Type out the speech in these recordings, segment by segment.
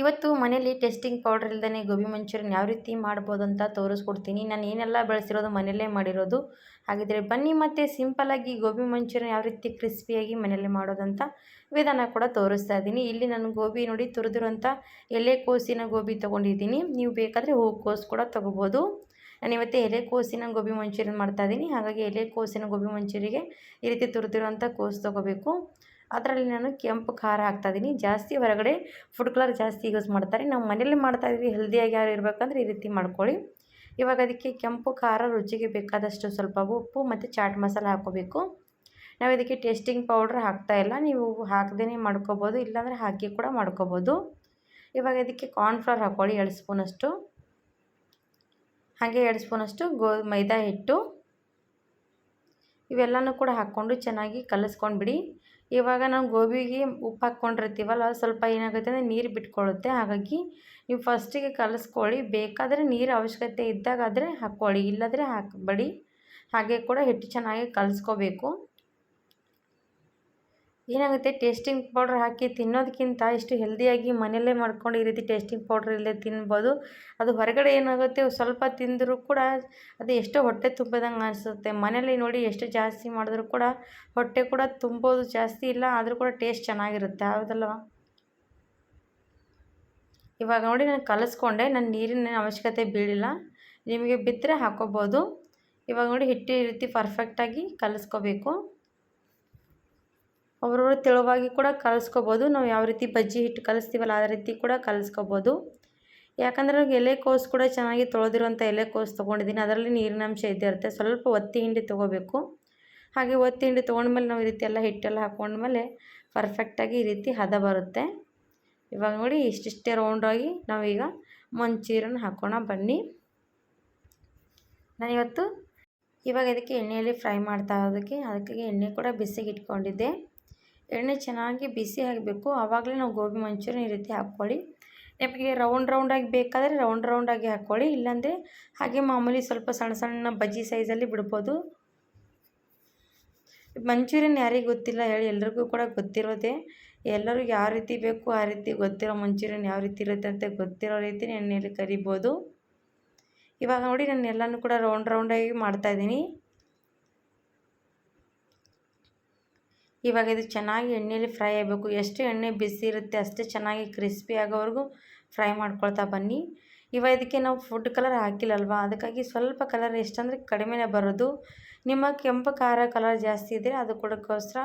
ಇವತ್ತು ಮನೇಲಿ testing powder ಇಲ್ಲದೇ ಗೋಬಿ ಮಂಚೂರಿಯನ್ ಯಾವ ರೀತಿ ಮಾಡ್ಬೋದು ಅಂತ ತೋರಿಸ್ಕೊಡ್ತೀನಿ. ನಾನು ಏನೆಲ್ಲ ಬೆಳೆಸಿರೋದು ಮನೆಯಲ್ಲೇ ಮಾಡಿರೋದು. ಹಾಗಿದ್ರೆ ಬನ್ನಿ ಮತ್ತು ಸಿಂಪಲಾಗಿ ಗೋಬಿ ಮಂಚೂರಿಯನ್ ಯಾವ ರೀತಿ ಕ್ರಿಸ್ಪಿಯಾಗಿ ಮನೆಯಲ್ಲೇ ಮಾಡೋದಂತ ವಿಧಾನ ಕೂಡ ತೋರಿಸ್ತಾ ಇದ್ದೀನಿ. ಇಲ್ಲಿ ನಾನು ಗೋಬಿ ನೋಡಿ ತುರಿದಿರೋಂಥ ಎಲೆಕೋಸಿನ ಗೋಬಿ ತೊಗೊಂಡಿದ್ದೀನಿ. ನೀವು ಬೇಕಾದರೆ ಹೂಕೋಸು ಕೂಡ ತೊಗೋಬೋದು. ನಾನು ಇವತ್ತು ಎಲೆಕೋಸಿನ ಗೋಬಿ ಮಂಚೂರಿಯನ್ ಮಾಡ್ತಾಯಿದ್ದೀನಿ ಹಾಗಾಗಿ ಎಲೆಕೋಸಿನ ಗೋಬಿ ಮಂಚೂರಿಗೆ ಈ ರೀತಿ ತುರಿದಿರುವಂಥ ಕೋಸು ತೊಗೋಬೇಕು. ಅದರಲ್ಲಿ ನಾನು ಕೆಂಪು ಖಾರ ಹಾಕ್ತಾಯಿದ್ದೀನಿ ಜಾಸ್ತಿ ಹೊರಗಡೆ ಫುಡ್ ಕಲರ್ ಜಾಸ್ತಿ ಯೂಸ್ ಮಾಡ್ತಾರೆ. ನಾವು ಮನೇಲಿ ಮಾಡ್ತಾಯಿದ್ವಿ ಹೆಲ್ದಿಯಾಗಿ ಯಾರು ಇರಬೇಕಂದ್ರೆ ಈ ರೀತಿ ಮಾಡ್ಕೊಳ್ಳಿ. ಇವಾಗ ಅದಕ್ಕೆ ಕೆಂಪು ಖಾರ ರುಚಿಗೆ ಬೇಕಾದಷ್ಟು ಸ್ವಲ್ಪ ಉಪ್ಪು ಮತ್ತು ಚಾಟ್ ಮಸಾಲ ಹಾಕೋಬೇಕು ನಾವು ಇದಕ್ಕೆ ಟೇಸ್ಟಿಂಗ್ ಪೌಡ್ರ್ ಹಾಕ್ತಾಯಿಲ್ಲ ನೀವು ಹಾಕ್ದೇ ಮಾಡ್ಕೋಬೋದು. ಇಲ್ಲಾಂದರೆ ಹಾಕಿ ಕೂಡ ಮಾಡ್ಕೋಬೋದು. ಇವಾಗ ಇದಕ್ಕೆ ಕಾರ್ನ್ಫ್ಲವರ್ ಹಾಕ್ಕೊಳ್ಳಿ. ಎರಡು ಸ್ಪೂನಷ್ಟು. ಹಾಗೆ ಎರಡು ಸ್ಪೂನಷ್ಟು ಗೋ ಮೈದಾ ಹಿಟ್ಟು. ಇವೆಲ್ಲನೂ ಕೂಡ ಹಾಕ್ಕೊಂಡು ಚೆನ್ನಾಗಿ ಕಲಿಸ್ಕೊಂಡ್ಬಿಡಿ. ಇವಾಗ ನಾವು ಗೋಬಿಗೆ ಉಪ್ಪು ಹಾಕ್ಕೊಂಡಿರ್ತೀವಲ್ಲ ಸ್ವಲ್ಪ ಏನಾಗುತ್ತೆ ಅಂದರೆ ನೀರು ಬಿಟ್ಕೊಳ್ಳುತ್ತೆ. ಹಾಗಾಗಿ ನೀವು ಫಸ್ಟಿಗೆ ಕಲಿಸ್ಕೊಳ್ಳಿ. ಬೇಕಾದರೆ ನೀರು ಅವಶ್ಯಕತೆ ಇದ್ದಾಗಾದರೆ ಹಾಕ್ಕೊಳ್ಳಿ. ಇಲ್ಲದ್ರೆ ಹಾಕಬೇಡಿ. ಹಾಗೆ ಕೂಡ ಹಿಟ್ಟು ಚೆನ್ನಾಗಿ ಕಲಿಸ್ಕೋಬೇಕು. ಏನಾಗುತ್ತೆ? ಟೇಸ್ಟಿಂಗ್ ಪೌಡ್ರ್ ಹಾಕಿ ತಿನ್ನೋದಕ್ಕಿಂತ ಇಷ್ಟು ಹೆಲ್ದಿಯಾಗಿ ಮನೆಯಲ್ಲೇ ಮಾಡ್ಕೊಂಡು ಈ ರೀತಿ ಟೇಸ್ಟಿಂಗ್ ಪೌಡ್ರ್ ಇಲ್ಲೇ ತಿನ್ಬೋದು. ಅದು ಹೊರಗಡೆ ಏನಾಗುತ್ತೆ? ಸ್ವಲ್ಪ ತಿಂದರೂ ಕೂಡ ಅದು ಎಷ್ಟು ಹೊಟ್ಟೆ ತುಂಬಿದಂಗೆ ಅನಿಸುತ್ತೆ. ಮನೇಲಿ ನೋಡಿ ಎಷ್ಟು ಜಾಸ್ತಿ ಮಾಡಿದ್ರೂ ಕೂಡ ಹೊಟ್ಟೆ ಕೂಡ ತುಂಬೋದು. ಜಾಸ್ತಿ ಇಲ್ಲ, ಆದರೂ ಕೂಡ ಟೇಸ್ಟ್ ಚೆನ್ನಾಗಿರುತ್ತೆ. ಹೌದಲ್ವ? ಇವಾಗ ನೋಡಿ ನಾನು ಕಲಿಸ್ಕೊಂಡೆ. ನಾನು ನೀರಿನ ಅವಶ್ಯಕತೆ ಬೀಳಿಲ್ಲ. ನಿಮಗೆ ಬಿದ್ದರೆ ಹಾಕೋಬೋದು. ಇವಾಗ ನೋಡಿ ಹಿಟ್ಟು ಈ ರೀತಿ ಪರ್ಫೆಕ್ಟಾಗಿ ಕಲಿಸ್ಕೋಬೇಕು. ಅವ್ರವ್ರು ತೆಳುವಾಗಿ ಕೂಡ ಕಲಿಸ್ಕೋಬೋದು. ನಾವು ಯಾವ ರೀತಿ ಬಜ್ಜಿ ಹಿಟ್ಟು ಕಲಿಸ್ತೀವಲ್ಲ ಆ ರೀತಿ ಕೂಡ ಕಲಿಸ್ಕೋಬೋದು. ಯಾಕಂದರೆ ಎಲೆಕೋಸು ಕೂಡ ಚೆನ್ನಾಗಿ ತೊಳೆದಿರುವಂಥ ಎಲೆಕೋಸು ತೊಗೊಂಡಿದ್ದೀನಿ. ಅದರಲ್ಲಿ ನೀರಿನ ಅಂಶ ಇದ್ದೇ ಇರುತ್ತೆ ಸ್ವಲ್ಪ ಒತ್ತಿ ಹಿಂಡಿ ತೊಗೋಬೇಕು. ಹಾಗೆ ಒತ್ತಿ ಹಿಂಡಿ ತೊಗೊಂಡ್ಮೇಲೆ ನಾವು ಈ ರೀತಿ ಎಲ್ಲ ಹಿಟ್ಟೆಲ್ಲ ಹಾಕೊಂಡ್ಮೇಲೆ ಪರ್ಫೆಕ್ಟಾಗಿ ಈ ರೀತಿ ಹದ ಬರುತ್ತೆ. ಇವಾಗ ನೋಡಿ ಇಷ್ಟಿಷ್ಟೇ ರೌಂಡಾಗಿ ನಾವೀಗ ಮಂಚೀರನ್ನು ಹಾಕೋಣ. ಬನ್ನಿ. ನಾನಿವತ್ತು ಇವಾಗ ಇದಕ್ಕೆ ಎಣ್ಣೆಯಲ್ಲಿ ಫ್ರೈ ಮಾಡ್ತಾ ಇರೋದಕ್ಕೆ ಅದಕ್ಕೆ ಎಣ್ಣೆ ಕೂಡ ಬಿಸಿಗೆ ಇಟ್ಕೊಂಡಿದ್ದೆ ಎಣ್ಣೆ ಚೆನ್ನಾಗಿ ಬಿಸಿ ಆಗಬೇಕು. ಆವಾಗಲೇ ನಾವು ಗೋಬಿ ಮಂಚೂರಿಯನ್ ಈ ರೀತಿ ಹಾಕ್ಕೊಳ್ಳಿ. ನಿಮಗೆ ರೌಂಡ್ ರೌಂಡಾಗಿ ಬೇಕಾದರೆ ರೌಂಡ್ ರೌಂಡಾಗಿ ಹಾಕ್ಕೊಳ್ಳಿ. ಇಲ್ಲಾಂದರೆ ಹಾಗೆ ಮಾಮೂಲಿ ಸ್ವಲ್ಪ ಸಣ್ಣ ಸಣ್ಣ ಬಜ್ಜಿ ಸೈಜಲ್ಲಿ ಬಿಡ್ಬೋದು. ಮಂಚೂರಿಯನ್ ಯಾರಿಗೆ ಗೊತ್ತಿಲ್ಲ ಹೇಳಿ ಎಲ್ರಿಗೂ ಕೂಡ ಗೊತ್ತಿರೋದೆ. ಎಲ್ಲರೂ ಯಾವ ರೀತಿ ಬೇಕು ಆ ರೀತಿ ಗೊತ್ತಿರೋ ಮಂಚೂರಿಯನ್ ಯಾವ ರೀತಿ ಇರುತ್ತೆ ಅಂತ ಗೊತ್ತಿರೋ ರೀತಿ ಎಣ್ಣೆಯಲ್ಲಿ ಕರಿಬೋದು. ಇವಾಗ ನೋಡಿ ನಾನು ಎಲ್ಲನೂ ಕೂಡ ರೌಂಡ್ ರೌಂಡಾಗಿ ಮಾಡ್ತಾಯಿದ್ದೀನಿ ಇವಾಗ ಇದು ಚೆನ್ನಾಗಿ ಎಣ್ಣೆಯಲ್ಲಿ ಫ್ರೈ ಆಗಬೇಕು. ಎಷ್ಟು ಎಣ್ಣೆ ಬಿಸಿ ಇರುತ್ತೆ ಅಷ್ಟೇ ಚೆನ್ನಾಗಿ ಕ್ರಿಸ್ಪಿ ಆಗೋವರೆಗೂ ಫ್ರೈ ಮಾಡ್ಕೊಳ್ತಾ ಬನ್ನಿ. ಇವಾಗ ಇದಕ್ಕೆ ನಾವು ಫುಡ್ ಕಲರ್ ಹಾಕಿಲ್ಲಲ್ವಾ? ಅದಕ್ಕಾಗಿ ಸ್ವಲ್ಪ ಕಲರ್ ಎಷ್ಟಂದರೆ ಕಡಿಮೆನೇ ಬರೋದು. ನಿಮ್ಮ ಕೆಂಪು ಖಾರ ಕಲರ್ ಜಾಸ್ತಿ ಇದ್ದರೆ ಅದು ಕೂಡಕ್ಕೋಸ್ಕರ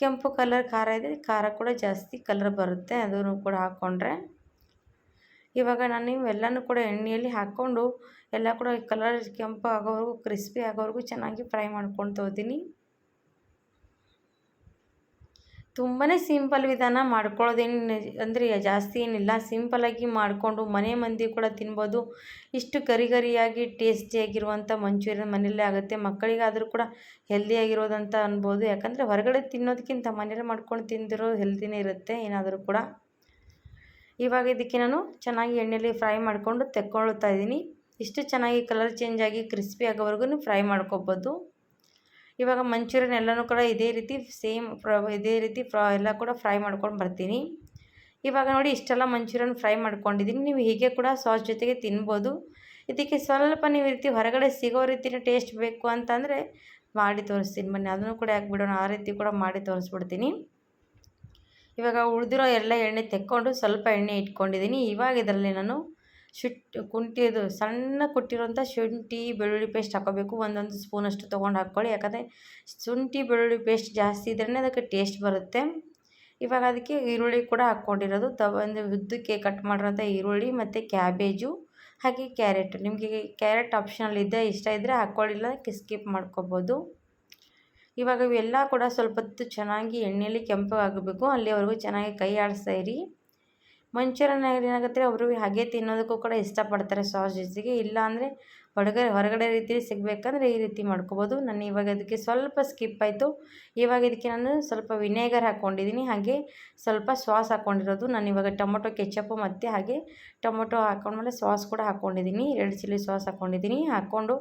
ಕೆಂಪು ಕಲರ್ ಖಾರ ಇದ್ದರೆ ಖಾರ ಕೂಡ ಜಾಸ್ತಿ ಕಲರ್ ಬರುತ್ತೆ. ಅದನ್ನು ಕೂಡ ಹಾಕ್ಕೊಂಡ್ರೆ ಇವಾಗ ನಾನು ಇವೆಲ್ಲನೂ ಕೂಡ ಎಣ್ಣೆಯಲ್ಲಿ ಹಾಕ್ಕೊಂಡು ಎಲ್ಲ ಕೂಡ ಕಲರ್ ಕೆಂಪು ಆಗೋವರೆಗೂ, ಕ್ರಿಸ್ಪಿ ಆಗೋವರೆಗೂ ಚೆನ್ನಾಗಿ ಫ್ರೈ ಮಾಡ್ಕೊಂಡು ಹೋಗ್ತೀನಿ ತುಂಬಾ ಸಿಂಪಲ್ ವಿಧಾನ ಮಾಡ್ಕೊಳ್ಳೋದೇನು ಅಂದರೆ ಜಾಸ್ತಿ ಏನಿಲ್ಲ. ಸಿಂಪಲಾಗಿ ಮಾಡಿಕೊಂಡು ಮನೆ ಮಂದಿ ಕೂಡ ತಿನ್ಬೋದು. ಇಷ್ಟು ಗರಿ ಗರಿಯಾಗಿ ಟೇಸ್ಟಿಯಾಗಿರುವಂಥ ಮಂಚೂರಿಯನ್ ಮನೆಯಲ್ಲೇ ಆಗುತ್ತೆ. ಮಕ್ಕಳಿಗಾದರೂ ಕೂಡ ಹೆಲ್ದಿಯಾಗಿರೋದಂತ ಅನ್ಬೋದು. ಯಾಕಂದರೆ ಹೊರಗಡೆ ತಿನ್ನೋದಕ್ಕಿಂತ ಮನೇಲಿ ಮಾಡ್ಕೊಂಡು ತಿಂದಿರೋ ಹೆಲ್ದಿನೇ ಇರುತ್ತೆ, ಏನಾದರೂ ಕೂಡ. ಇವಾಗ ಇದಕ್ಕೆ ನಾನು ಚೆನ್ನಾಗಿ ಎಣ್ಣೆಯಲ್ಲಿ ಫ್ರೈ ಮಾಡಿಕೊಂಡು ತೆಕ್ಕೊಳ್ತಾ ಇದ್ದೀನಿ. ಇಷ್ಟು ಚೆನ್ನಾಗಿ ಕಲರ್ ಚೇಂಜ್ ಆಗಿ ಕ್ರಿಸ್ಪಿ ಆಗೋವರೆಗೂ ಫ್ರೈ ಮಾಡ್ಕೊಬೋದು. ಇವಾಗ ಮಂಚೂರಿಯನ್ ಎಲ್ಲನೂ ಕೂಡ ಇದೇ ರೀತಿ ಸೇಮ್ ಇದೇ ರೀತಿ ಎಲ್ಲ ಕೂಡ ಫ್ರೈ ಮಾಡ್ಕೊಂಡು ಬರ್ತೀನಿ. ಇವಾಗ ನೋಡಿ ಇಷ್ಟೆಲ್ಲ ಮಂಚೂರಿಯನ್ ಫ್ರೈ ಮಾಡ್ಕೊಂಡಿದ್ದೀನಿ. ನೀವು ಹೀಗೆ ಕೂಡ ಸಾಸ್ ಜೊತೆಗೆ ತಿನ್ಬೋದು. ಇದಕ್ಕೆ ಸ್ವಲ್ಪ ನೀವು ರೀತಿ ಹೊರಗಡೆ ಸಿಗೋ ರೀತಿಯ ಟೇಸ್ಟ್ ಬೇಕು ಅಂತಂದರೆ ಮಾಡಿ ತೋರಿಸ್ತೀನಿ. ಬನ್ನಿ, ಅದನ್ನು ಕೂಡ ಯಾಕೆ ಬಿಡೋಣ? ಆ ರೀತಿ ಕೂಡ ಮಾಡಿ ತೋರಿಸ್ಬಿಡ್ತೀನಿ. ಇವಾಗ ಉಳಿದಿರೋ ಎಲ್ಲ ಎಣ್ಣೆ ತೆಕ್ಕೊಂಡು ಸ್ವಲ್ಪ ಎಣ್ಣೆ ಇಟ್ಕೊಂಡಿದ್ದೀನಿ. ಇವಾಗ ಇದರಲ್ಲಿ ನಾನು ಶುಟ್ ಕುಂಟಿದು, ಸಣ್ಣ ಕೊಟ್ಟಿರುವಂಥ ಶುಂಠಿ, ಬೆಳ್ಳುಳ್ಳಿ ಪೇಸ್ಟ್ ಹಾಕೋಬೇಕು. ಒಂದೊಂದು ಸ್ಪೂನಷ್ಟು ತೊಗೊಂಡು ಹಾಕ್ಕೊಳ್ಳಿ. ಯಾಕಂದರೆ ಶುಂಠಿ, ಬೆಳ್ಳುಳ್ಳಿ ಪೇಸ್ಟ್ ಜಾಸ್ತಿ ಇದ್ರೇ ಅದಕ್ಕೆ ಟೇಸ್ಟ್ ಬರುತ್ತೆ. ಇವಾಗ ಅದಕ್ಕೆ ಈರುಳ್ಳಿ ಕೂಡ ಹಾಕ್ಕೊಂಡಿರೋದು. ತ, ಒಂದು ಉದ್ದಕ್ಕೆ ಕಟ್ ಮಾಡಿರೋಂಥ ಈರುಳ್ಳಿ ಮತ್ತು ಕ್ಯಾಬೇಜು, ಹಾಗೆ ಕ್ಯಾರೆಟ್. ನಿಮಗೆ ಕ್ಯಾರೆಟ್ ಆಪ್ಷನಲ್ ಇದೆ ಇಷ್ಟ ಇದ್ದರೆ ಹಾಕ್ಕೊಳ್ಳಿಲ್ಲ ಸ್ಕಿಪ್ ಮಾಡ್ಕೊಬೋದು. ಇವಾಗ ಇವೆಲ್ಲ ಕೂಡ ಸ್ವಲ್ಪ ಹೊತ್ತು ಚೆನ್ನಾಗಿ ಎಣ್ಣೆಯಲ್ಲಿ ಕೆಂಪಗಾಗಬೇಕು ಅಲ್ಲಿವರೆಗೂ ಚೆನ್ನಾಗಿ ಕೈ ಆಡಿಸ್ತಾ ಇರಿ. ಮಂಚೂರಿಯನ್ ಏನಾಗುತ್ತೆ ಅವರು ಹಾಗೆ ತಿನ್ನೋದಕ್ಕೂ ಕೂಡ ಇಷ್ಟಪಡ್ತಾರೆ ಸಾಸ್ ಜೊತೆಗೆ ಇಲ್ಲ ಅಂದರೆ ಹೊರಗಡೆ ಹೊರಗಡೆ ರೀತಿ ಸಿಗಬೇಕಂದ್ರೆ ಈ ರೀತಿ ಮಾಡ್ಕೋಬೋದು. ನಾನು ಇವಾಗ ಅದಕ್ಕೆ ಸ್ವಲ್ಪ ಸ್ಕಿಪ್ ಆಯಿತು. ಇವಾಗ ಇದಕ್ಕೆ ನಾನು ಸ್ವಲ್ಪ ವಿನೇಗರ್ ಹಾಕ್ಕೊಂಡಿದ್ದೀನಿ ಹಾಗೆ ಸ್ವಲ್ಪ ಸಾಸ್ ಹಾಕ್ಕೊಂಡಿರೋದು ನಾನು ಇವಾಗ ಟೊಮೊಟೊ, ಕೆಚಪ್ಪು ಮತ್ತು ಹಾಗೆ ಟೊಮೊಟೊ ಹಾಕ್ಕೊಂಡ್ಮೇಲೆ ಸಾಸ್ ಕೂಡ ಹಾಕ್ಕೊಂಡಿದ್ದೀನಿ ಎರಡು ಚಿಲ್ಲಿ ಸಾಸ್ ಹಾಕ್ಕೊಂಡಿದ್ದೀನಿ ಹಾಕ್ಕೊಂಡು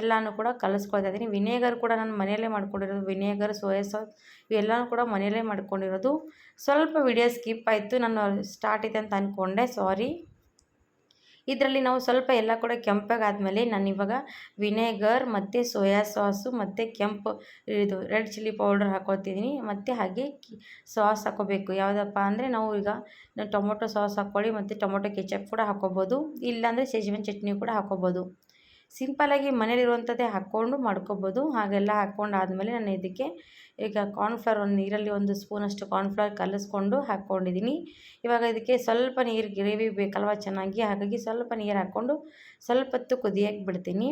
ಎಲ್ಲನೂ ಕೂಡ ಕಲಿಸ್ಕೊಳ್ತಾ ಇದ್ದೀನಿ. ವಿನೇಗರ್ ಕೂಡ ನಾನು ಮನೆಯಲ್ಲೇ ಮಾಡ್ಕೊಂಡಿರೋದು. ವಿನೇಗರ್, ಸೋಯಾ ಸಾಸ್ ಇವೆಲ್ಲನೂ ಕೂಡ ಮನೆಯಲ್ಲೇ ಮಾಡ್ಕೊಂಡಿರೋದು. ಸ್ವಲ್ಪ ವಿಡಿಯೋ ಸ್ಕಿಪ್ ಆಯಿತು. ನಾನು ಸ್ಟಾರ್ಟ್ ಇದೆ ಅಂತ ಅಂದ್ಕೊಂಡೆ ಸಾರಿ. ಇದರಲ್ಲಿ ನಾವು ಸ್ವಲ್ಪ ಎಲ್ಲ ಕೂಡ ಕೆಂಪಾಗಾದಮೇಲೆ ನಾನು ಇವಾಗ ವಿನೆಗರ್, ಮತ್ತು ಸೋಯಾ ಸಾಸು, ಮತ್ತು ಕೆಂಪು ಇದು ರೆಡ್ ಚಿಲ್ಲಿ ಪೌಡರ್ ಹಾಕೋತಿದ್ದೀನಿ ಮತ್ತು ಹಾಗೆ ಸಾಸ್ ಹಾಕೋಬೇಕು. ಯಾವುದಪ್ಪ ಅಂದರೆ ನಾವು ಈಗ ಟೊಮೊಟೊ ಸಾಸ್ ಹಾಕ್ಕೊಳ್ಳಿ, ಮತ್ತು ಟೊಮೊಟೊ ಕೆಚಪ್ ಕೂಡ ಹಾಕ್ಕೋಬೋದು ಇಲ್ಲಾಂದರೆ ಸೆಜ್ವಾನ್ ಚಟ್ನಿ ಕೂಡ ಹಾಕ್ಕೋಬೋದು ಸಿಂಪಲಾಗಿ ಮನೇಲಿರುವಂಥದ್ದೇ ಹಾಕ್ಕೊಂಡು ಮಾಡ್ಕೊಬೋದು. ಹಾಗೆಲ್ಲ ಹಾಕ್ಕೊಂಡು ಆದಮೇಲೆ ನಾನು ಇದಕ್ಕೆ ಈಗ ಕಾರ್ನ್ಫ್ಲವರ್ ಒಂದು ನೀರಲ್ಲಿ ಒಂದು ಸ್ಪೂನಷ್ಟು ಕಾರ್ನ್ಫ್ಲವರ್ ಕಲಿಸ್ಕೊಂಡು ಹಾಕ್ಕೊಂಡಿದ್ದೀನಿ. ಇವಾಗ ಇದಕ್ಕೆ ಸ್ವಲ್ಪ ನೀರು ಗ್ರೇವಿ ಬೇಕಲ್ವ ಚೆನ್ನಾಗಿ? ಹಾಗಾಗಿ ಸ್ವಲ್ಪ ನೀರು ಹಾಕ್ಕೊಂಡು ಸ್ವಲ್ಪ ಹೊತ್ತು ಕುದಿಯಕ್ಕೆ ಬಿಡ್ತೀನಿ.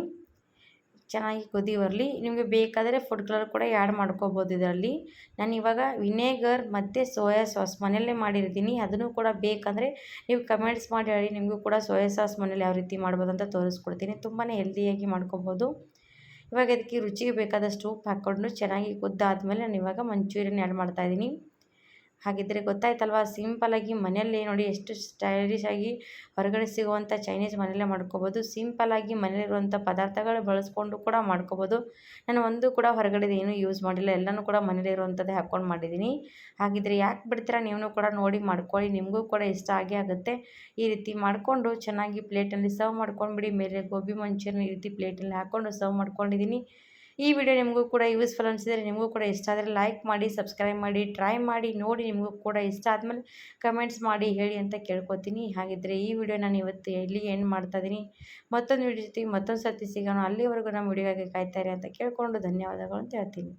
ಚೆನ್ನಾಗಿ ಕುದಿ ಬರಲಿ. ನಿಮಗೆ ಬೇಕಾದರೆ ಫುಡ್ ಕಲರ್ ಕೂಡ ಆ್ಯಡ್ ಮಾಡ್ಕೋಬೋದು ಇದರಲ್ಲಿ. ನಾನು ಇವಾಗ ವಿನೇಗರ್ ಮತ್ತು ಸೋಯಾ ಸಾಸ್ ಮನೆಯಲ್ಲೇ ಮಾಡಿರ್ತೀನಿ. ಅದನ್ನು ಕೂಡ ಬೇಕಂದರೆ ನೀವು ಕಮೆಂಟ್ಸ್ ಮಾಡಿ ಹೇಳಿ, ನಿಮಗೂ ಕೂಡ ಸೋಯಾ ಸಾಸ್ ಮನೇಲಿ ಯಾವ ರೀತಿ ಮಾಡ್ಬೋದು ಅಂತ ತೋರಿಸ್ಕೊಡ್ತೀನಿ. ತುಂಬಾ ಹೆಲ್ದಿಯಾಗಿ ಮಾಡ್ಕೊಬೋದು. ಇವಾಗ ಅದಕ್ಕೆ ರುಚಿಗೆ ಬೇಕಾದಷ್ಟು ಉಪ್ಪು ಹಾಕ್ಕೊಂಡು ಚೆನ್ನಾಗಿ ಕುದ್ದಾದಮೇಲೆ ನಾನು ಇವಾಗ ಮಂಚೂರಿಯನ್ ಆ್ಯಡ್ ಮಾಡ್ತಾಯಿದ್ದೀನಿ ಹಾಗಿದ್ದರೆ ಗೊತ್ತಾಯ್ತಲ್ವ? ಸಿಂಪಲಾಗಿ ಮನೆಯಲ್ಲೇ ನೋಡಿ ಎಷ್ಟು ಸ್ಟೈಲಿಶ್ ಆಗಿ ಹೊರಗಡೆ ಸಿಗುವಂಥ ಚೈನೀಸ್ ಮನೆಯಲ್ಲೇ ಮಾಡ್ಕೋಬೋದು. ಸಿಂಪಲಾಗಿ ಮನೆಯಲ್ಲಿರುವಂಥ ಪದಾರ್ಥಗಳು ಬಳಸ್ಕೊಂಡು ಕೂಡ ಮಾಡ್ಕೋಬೋದು. ನಾನು ಒಂದು ಕೂಡ ಹೊರಗಡೆ ಏನೂ ಯೂಸ್ ಮಾಡಿಲ್ಲ. ಎಲ್ಲನೂ ಕೂಡ ಮನೇಲಿರುವಂಥದ್ದೇ ಹಾಕ್ಕೊಂಡು ಮಾಡಿದ್ದೀನಿ. ಹಾಗಿದ್ರೆ ಯಾಕೆ ಬಿಡ್ತೀರಾ? ನೀವು ಕೂಡ ನೋಡಿ ಮಾಡ್ಕೊಳ್ಳಿ. ನಿಮಗೂ ಕೂಡ ಇಷ್ಟ ಆಗೇ ಆಗುತ್ತೆ. ಈ ರೀತಿ ಮಾಡಿಕೊಂಡು ಚೆನ್ನಾಗಿ ಪ್ಲೇಟಲ್ಲಿ ಸರ್ವ್ ಮಾಡ್ಕೊಂಡ್ಬಿಡಿ. ಮೇಲೆ ಗೋಬಿ ಮಂಚೂರಿನ ಈ ರೀತಿ ಪ್ಲೇಟಲ್ಲಿ ಹಾಕ್ಕೊಂಡು ಸರ್ವ್ ಮಾಡ್ಕೊಂಡಿದ್ದೀನಿ. ಈ ವಿಡಿಯೋ ನಿಮಗೂ ಕೂಡ ಯೂಸ್ಫುಲ್ ಅನಿಸಿದರೆ ನಿಮಗೂ ಕೂಡ ಇಷ್ಟ ಆದರೆ ಲೈಕ್ ಮಾಡಿ ಸಬ್ಸ್ಕ್ರೈಬ್ ಮಾಡಿ ಟ್ರೈ ಮಾಡಿ, ನೋಡಿ ನಿಮಗೂ ಕೂಡ ಇಷ್ಟ ಆದಮೇಲೆ ಕಮೆಂಟ್ಸ್ ಮಾಡಿ ಹೇಳಿ ಅಂತ ಕೇಳ್ಕೊತೀನಿ. ಹಾಗಿದ್ದರೆ ಈ ವಿಡಿಯೋ ನಾನು ಇವತ್ತು ಎಲ್ಲಿ ಏನು ಮಾಡ್ತಾಯಿದ್ದೀನಿ ಮತ್ತೊಂದು ವಿಡಿಯೋ ಜೊತೆಗೆ ಮತ್ತೊಂದು ಸರ್ತಿ ಸಿಗೋಣ. ಅಲ್ಲಿವರೆಗೂ ನಮ್ಮ ವಿಡಿಯೋಗೆ ಕಾಯ್ತಾರೆ ಅಂತ ಕೇಳಿಕೊಂಡು ಧನ್ಯವಾದಗಳು ಅಂತ ಹೇಳ್ತೀನಿ.